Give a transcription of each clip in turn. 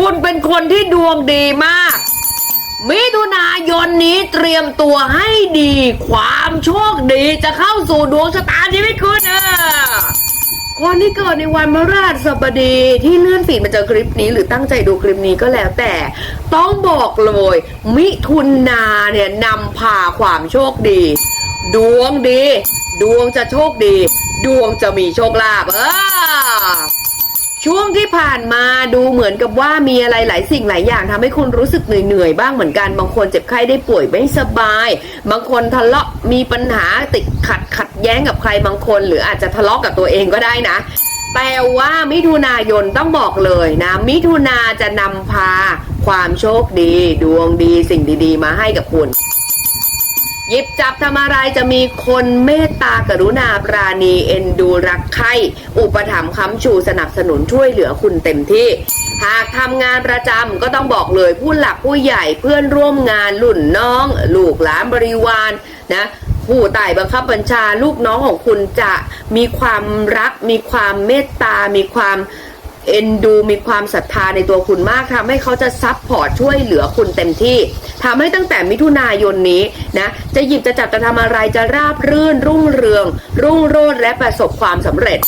คุณเป็นคนที่ดวงดีมาก มิถุนายนนี้เตรียมตัวให้ดี ความโชคดีจะเข้าสู่ดวงชะตาชีวิตคุณเออคนที่เกิดในวันพฤหัสบดีที่เลื่อนฟีดมาเจอคลิปนี้ หรือตั้งใจดูคลิปนี้ก็แล้วแต่ ต้องบอกเลย มิถุนาเนี่ยนำพาความโชคดี ดวงดี ดวงจะโชคดี ดวงจะมีโชคลาภเออ ช่วงที่ผ่านมาดูเหมือนกับว่ามีอะไรหลายสิ่งหลายอย่างทำให้คุณรู้สึกเหนื่อยๆบ้างเหมือนกัน บางคนเจ็บไข้ได้ป่วยไม่สบาย บางคนทะเลาะมีปัญหาติดขัดขัดแย้งกับใครบางคน หรืออาจจะทะเลาะกับตัวเองก็ได้นะ แต่ว่ามิถุนายนต้องบอกเลยนะ มิถุนาจะนำพาความโชคดี ดวงดีสิ่งดี ๆ มาให้กับคุณ หยิบจับทำอะไรจะมีคนเมตตากรุณาปราณีเอ็นดูรักใคร่อุปถัมภ์ค้ำชูสนับสนุนช่วยเหลือคุณเต็มที่ หากทำงานประจำก็ต้องบอกเลยผู้หลักผู้ใหญ่เพื่อนร่วมงานรุ่นน้อง ลูกหลานบริวารนะผู้ใต้บังคับบัญชาลูกน้องของคุณจะมีความรัก มีความเมตตา มีความ เอ็นดูมีความศรัทธาในตัวคุณมากทำให้เขาจะซับพอร์ตช่วยเหลือคุณเต็มที่ทำให้ตั้งแต่มิถุนายนนี้นะจะหยิบจะจับจะทำอะไรจะราบรื่น รุ่งเรือง รุ่งโรจน์และประสบความสำเร็จ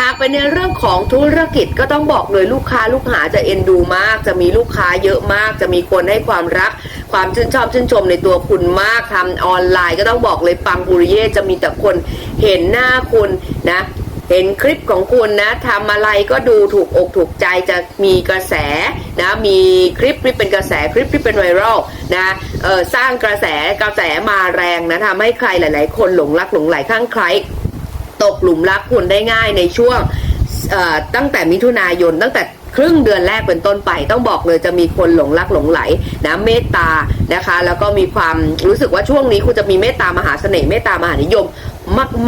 หากเป็นในเรื่องของธุรกิจก็ต้องบอกเลยลูกค้าลูกหาจะเอ็นดูมาก จะมีลูกค้าเยอะมาก จะมีคนให้ความรัก ความชื่นชอบชื่นชมในตัวคุณมากทำออนไลน์ ก็ต้องบอกเลยปังปุริเย่จะมีแต่คนเห็นหน้าคุณนะ เห็นคลิปของคุณนะทำอะไรก็ดูถูกอกถูกใจจะมีกระแสนะมีคลิปที่เป็นกระแสคลิปที่เป็นไวรัลนะเออสร้างกระแสกระแสมาแรงนะทำให้ใครหลาย ๆ คนหลงรักหลงไหลข้างใครตกหลุมรักคุณได้ง่ายในช่วงตั้งแต่มิถุนายนตั้งแต่ ครึ่งเดือนแรกเป็นต้นไป ต้องบอกเลยจะมีคนหลงรักหลงไหลนะเมตตานะคะ แล้วก็มีความรู้สึกว่าช่วงนี้คุณจะมีเมตตามหาเสน่ห์เมตตามหานิยม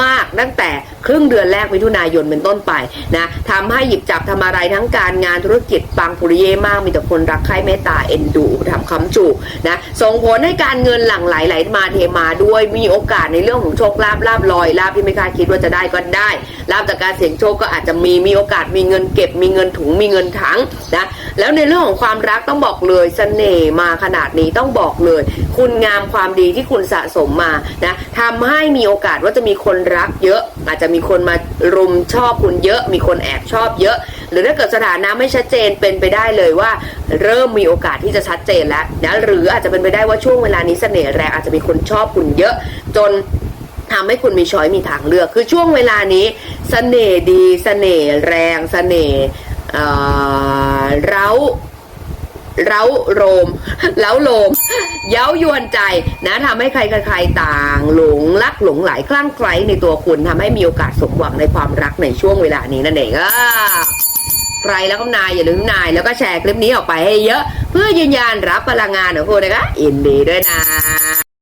มากๆตั้งแต่ครึ่งเดือนแรกมิถุนายนเป็นต้นไปนะทำให้หยิบจับทำอะไรทั้งการงานธุรกิจปังปุริเย่มากมีแต่คนรักใคร่เมตตาเอ็นดูทำคำจูนะส่งผลให้การเงินหลั่งไหลไหลมาเทมาด้วยมีโอกาสในเรื่องของโชคลาภลาบลอยลาบที่ไม่คาดคิดว่าจะได้ก็ได้ลาบจากการเสี่ยงโชคก็อาจจะมีมีโอกาสมีเงินเก็บมีเงินถุงมีเงินถังนะแล้วในเรื่องของความรักต้องบอกเลยเสน่ห์มาขนาดนี้ต้องบอกเลย คุณงามความดีที่คุณสะสมมานะทำให้มีโอกาสว่าจะมีคนรักเยอะ อาจจะมีคนมารุมชอบคุณเยอะ มีคนแอบชอบเยอะ หรือถ้าเกิดสถานะไม่ชัดเจนเป็นไปได้เลยว่า เริ่มมีโอกาสที่จะชัดเจนแล้วนะหรืออาจจะเป็นไปได้ว่าช่วงเวลานี้เสน่ห์แรงอาจจะมีคนชอบคุณเยอะ จนทำให้คุณมีช้อยมีทางเลือก คือช่วงเวลานี้เสน่ห์ดีเสน่ห์แรงเสน่ห์ เอ่อเร้าเร้าโรมเล้าโลมเย้ายวนใจนะทำให้ใครใครๆต่าง หลงรักหลงไหลคลั่งไคล้ในตัวคุณทำให้มีโอกาสสมหวังในความรักในช่วงเวลานี้นั่นเองอะใครแล้วก็นายอย่าลืมนายแล้วก็แชร์คลิปนี้ออกไปให้เยอะ เพื่อยืนยันรับพลังงานของคุณนะคะอินดีด้วยนะ